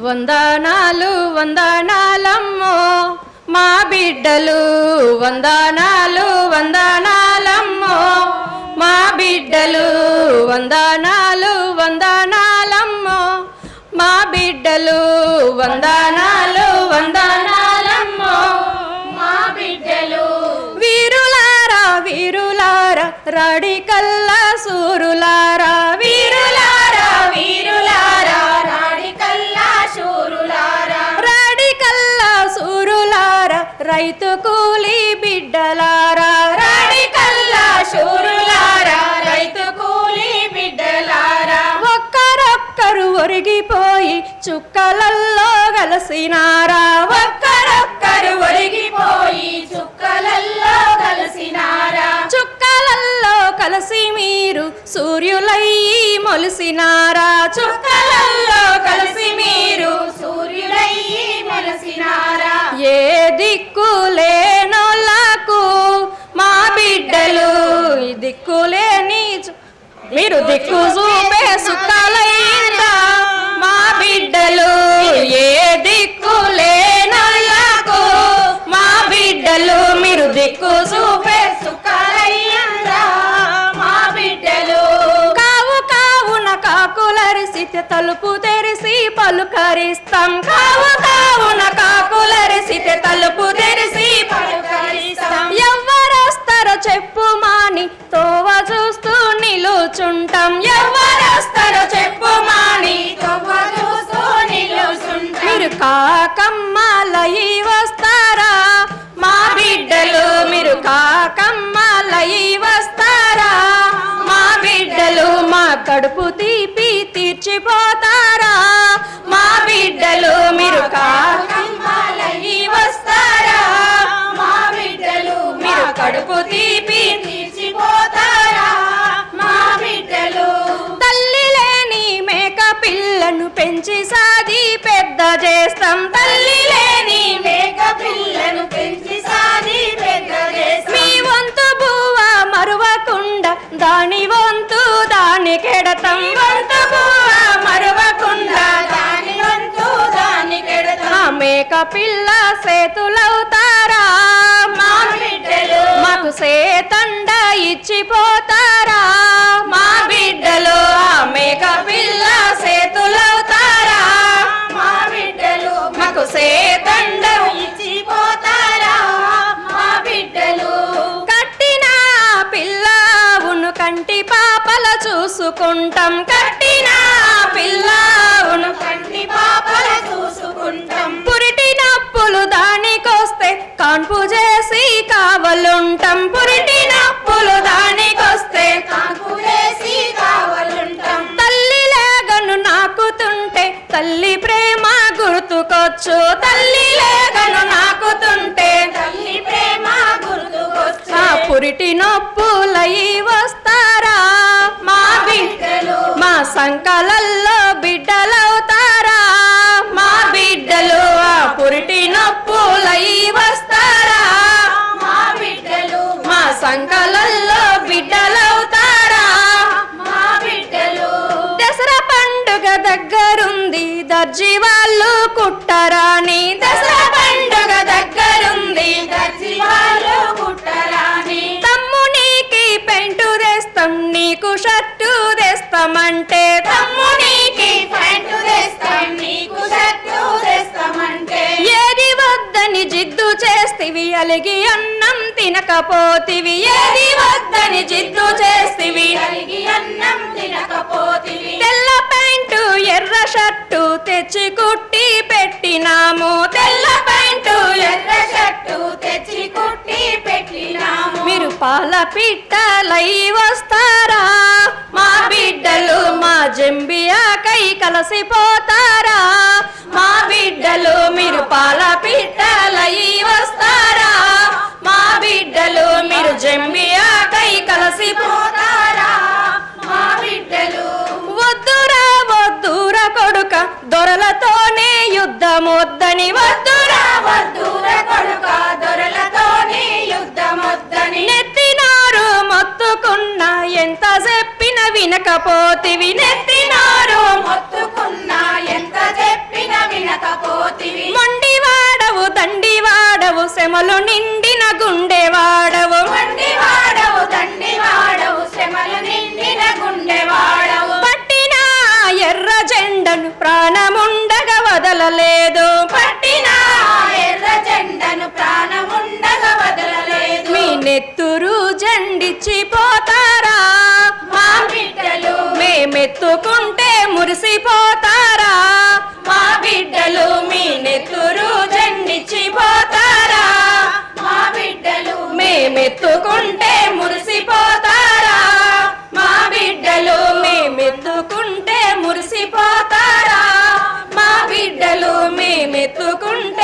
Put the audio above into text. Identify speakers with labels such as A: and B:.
A: వందనాలు వందనాలమ్మో మా బిడ్డలు. వందనాలు వందనాలమ్మో మా బిడ్డలు. వందనాలు వందనాలమ్మో మా బిడ్డలు. వందనాలు వందనాలమ్మో
B: మా బిడ్డలు.
A: వీరులారా వీరులారా రాడికల్లా సూరులారా రైతు కూలి బిడ్డలారా
B: రాణి కల్లా శూరులారా రైతు కూలి బిడ్డలారా.
A: ఒక్కరొక్కరు ఒరిగిపోయి చుక్కలల్లో కలిసినారా
B: ఒక్కరొక్కరు ఒరిగిపోయి చుక్కలల్లో కలిసినారా
A: చుక్కలల్లో కలిసి మీరు సూర్యులయ్యి మొలిసినారా.
B: చుక్కలల్లో కలిసి మీరు సూర్యులయ్యి మొలిసినారా.
A: ఏ దిక్కు మా బిడ్డలు దిక్కులేని చు- మీరు దిక్కు చూపే సుఖాలయ్యిందా మా బిడ్డలు ఏ దిక్కు మా బిడ్డలు మీరు దిక్కు చూపే
B: సుఖాలయ్యందా? మా బిడ్డలు
A: కావు కావున కాకులరిసితే తలుపు తెరిసి పలుకరిస్తాం. కావు నిలుచుంటాం ఎవరొస్తారో చెప్పు మాని మీరు కాకమ్మలయి వస్తారా? మా బిడ్డలు మీరు కాకమ్మలయి వస్తారా? మా బిడ్డలు మా కడుపు తీపి తీర్చిపోతారు? పిల్లను పెంచి సాది పెద్ద చేస్తాం తల్లి లేని
B: మేక పిల్లను పెంచి సాది పెద్ద చేస్తాం.
A: మీ వంతు బువ్వ మరువకుండా దాని వంతు దాని కెడతాం వంతు బువ్వ మరువకుండా
B: దాని వంతు దాని కెడతాం.
A: ఆ మేక పిల్ల సేతులవుతారా చూసుకుంటాం కట్టిన పిల్లవును
B: కంటి పాపల చూసుకుంటాం.
A: పురిటి నప్పులు దానికొస్తే కాన్పు చేసి కావలుంటాం. పురిటి నప్పులు దానికొస్తే
B: కాన్పు చేసి కావలుంటాం.
A: తల్లి లేగను నాకుతుంటే తల్లి ప్రేమ గుర్తుకొచ్చు. తల్లి లేగను నాకుతుంటే
B: తల్లి ప్రేమ గుర్తుకొచ్చు.
A: పురిటి నొప్పులయి వస్తా సంకలల్లో బిడ్డలవుతారా? మా బిడ్డలు ఆ పురిటి నొప్పులయి వస్తారా?
B: మా బిడ్డలు
A: మా సంకలల్లో బిడ్డలవుతారా?
B: మా బిడ్డలు
A: దసరా పండుగ దగ్గరుంది దర్జీ వాళ్ళు కుట్టరాని దసరా నీకు షర్టు తెస్తామంటే తమ్మునికి
B: ప్యాంటు తెస్తాం నీకు షర్టు తెస్తామంటే.
A: ఏది వద్దని జిద్దు చేస్తివి అలిగి అన్నం తినకపోతివి. ఏది వద్దని జిద్దు చేస్తివి
B: కలిగి అన్నం తినకపోతివి.
A: తెల్ల ప్యాంటు ఎర్ర షర్టు తెచ్చి కుట్టి పెట్టినాము పిట్టలై వస్తారా? మా బిడ్డలు మా జంబియాకై కలిసిపోతారా? మా బిడ్డలు మీరు పాల పిట్టలై వస్తారా? మా బిడ్డలు మీరు జంబియాకై కలిసిపోతారా
B: వినకపోతి వినెత్తినారు
A: మొత్తుకున్నా ఎంత చెప్పిన వినకపోతివి. మొండి వాడవు
B: దండి వాడవు శమలు నిండిన
A: గుండె వాడవు మొండి వాడవు దండి వాడవు
B: శమలు నిండిన గుండె వాడవు పట్టిన ఎర్ర
A: జెండను ప్రాణముండగా వదలలేదు.
B: పట్టిన ఎర్ర జెండను ప్రాణముండగా వదలలేదు.
A: మీ నెత్తురు జండిచ్చిపోతా ఎత్తుకుంటే మురిసిపోతారా?
B: మా బిడ్డలు
A: మీ నెత్తురు జెండిచ్చిపోతారా
B: మా బిడ్డలు మేమెత్తుకుంటే మురిసిపోతారా?
A: మా బిడ్డలు మేమెత్తుకుంటే మురిసిపోతారా?
B: మా బిడ్డలు
A: మేమెత్తుకుంటే